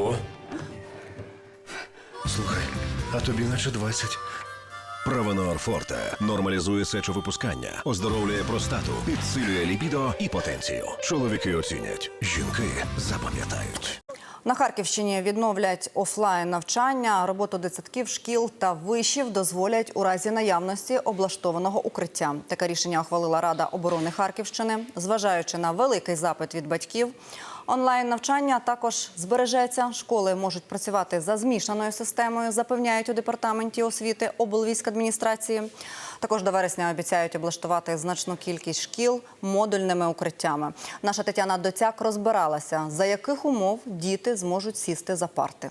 Ого. Слухай, а тобі наче 20. Правонор Форте нормалізує сечовипускання, оздоровлює простату, підсилює лібідо і потенцію. Чоловіки оцінять, жінки запам'ятають. На Харківщині відновлять офлайн навчання, роботу дитсадків, шкіл та вишів дозволять у разі наявності облаштованого укриття. Таке рішення ухвалила Рада оборони Харківщини, зважаючи на великий запит від батьків. Онлайн навчання також збережеться. Школи можуть працювати за змішаною системою, запевняють у департаменті освіти облвійськадміністрації. Також до вересня обіцяють облаштувати значну кількість шкіл модульними укриттями. Наша Тетяна Доцяк розбиралася, за яких умов діти зможуть сісти за парти.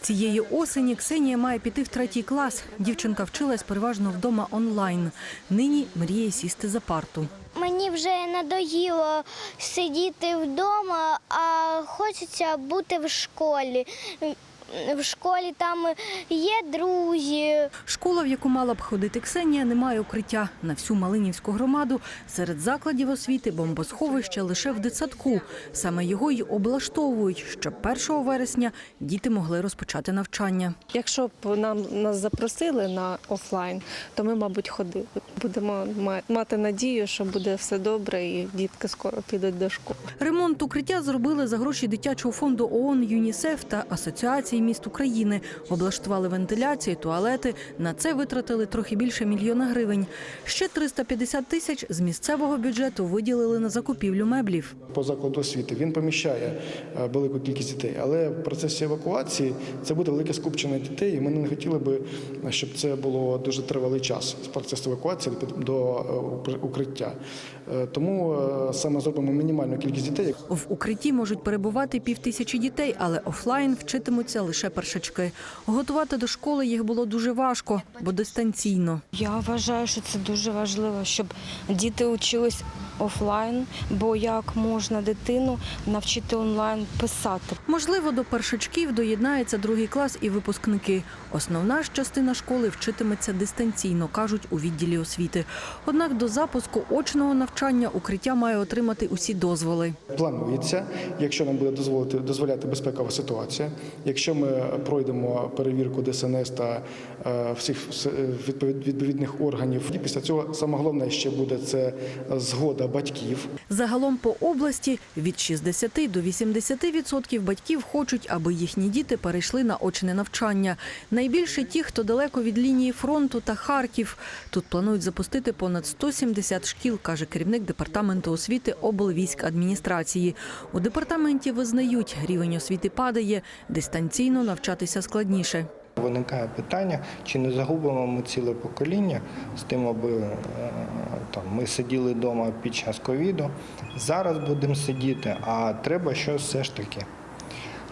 Цієї осені Ксенія має піти в третій клас. Дівчинка вчилась переважно вдома онлайн. Нині мріє сісти за парту. Вже надоїло сидіти вдома, а хочеться бути в школі. В школі там є друзі. Школа, в яку мала б ходити Ксенія, не має укриття. На всю Малинівську громаду серед закладів освіти бомбосховище лише в дитсадку. Саме його й облаштовують, щоб 1 вересня діти могли розпочати навчання. Якщо б нам нас запросили на офлайн, то ми, мабуть, ходили. Будемо мати надію, що буде все добре, і дітки скоро підуть до школи. Ремонт укриття зробили за гроші дитячого фонду ООН ЮНІСЕФ та Асоціації міст України. Облаштували вентиляції, туалети. На це витратили трохи більше мільйона гривень. Ще 350 тисяч з місцевого бюджету виділили на закупівлю меблів. по закладу освіти. Він поміщає е, велику кількість дітей, але в процесі евакуації це буде велике скупчення дітей. І ми не хотіли би, щоб це було дуже тривалий час з процесу евакуації до е, укриття. Е, Тому саме зробимо мінімальну кількість дітей. В укритті можуть перебувати півтисячі дітей, але офлайн вчитимуться лише першачки. Готувати до школи їх було дуже важко, бо дистанційно. Я вважаю, що це дуже важливо, щоб діти учились офлайн, бо як можна дитину навчити онлайн писати. Можливо, до першачків доєднається другий клас і випускники. Основна ж частина школи вчитиметься дистанційно, кажуть у відділі освіти. Однак до запуску очного навчання укриття має отримати усі дозволи. Планується, якщо нам буде дозволити дозволяти безпекова ситуація. Якщо ми пройдемо перевірку ДСНС та е, всіх відповідних органів, і після цього саме головне ще буде це згода батьків. Загалом по області від 60 до 80% батьків хочуть, аби їхні діти перейшли на очне навчання. Найбільше ті, хто далеко від лінії фронту та Харків. Тут планують запустити понад 170 шкіл, каже керівник департаменту освіти облвійськадміністрації. У департаменті визнають, рівень освіти падає, дистанційно навчатися складніше. Виникає питання, чи не загубимо ми ціле покоління з тим, аби е, там ми сиділи вдома під час ковіду. Зараз будемо сидіти, а треба щось все ж таки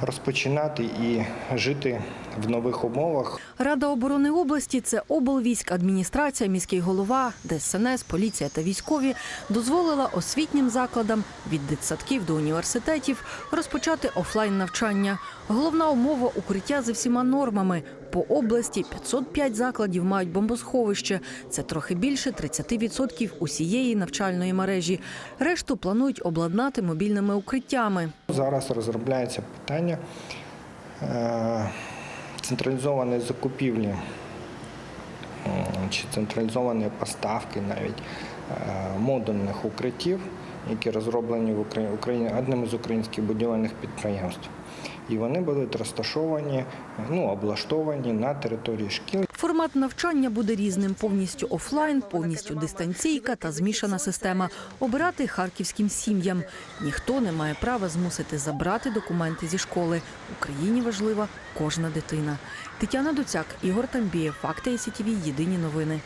розпочинати і жити в нових умовах. Рада оборони області це облвійськ, адміністрація, міський голова, ДСНС, поліція та військові дозволила освітнім закладам від дитсадків до університетів розпочати офлайн навчання. Головна умова укриття за всіма нормами. По області 505 закладів мають бомбосховище. Це трохи більше 30% усієї навчальної мережі. Решту планують обладнати мобільними укриттями. Зараз розробляється питання е, централізованої закупівлі чи централізованої поставки навіть е, модульних укриттів, які розроблені в Україні, одним із українських будівельних підприємств. І вони будуть розташовані, ну, облаштовані на території шкіл. Формат навчання буде різним: повністю офлайн, повністю дистанційка та змішана система. Обирати харківським сім'ям. Ніхто не має права змусити забрати документи зі школи. Україні важлива кожна дитина. Тетяна Дуцяк, Ігор Тамбієв, Факти СІТВ, Єдині новини.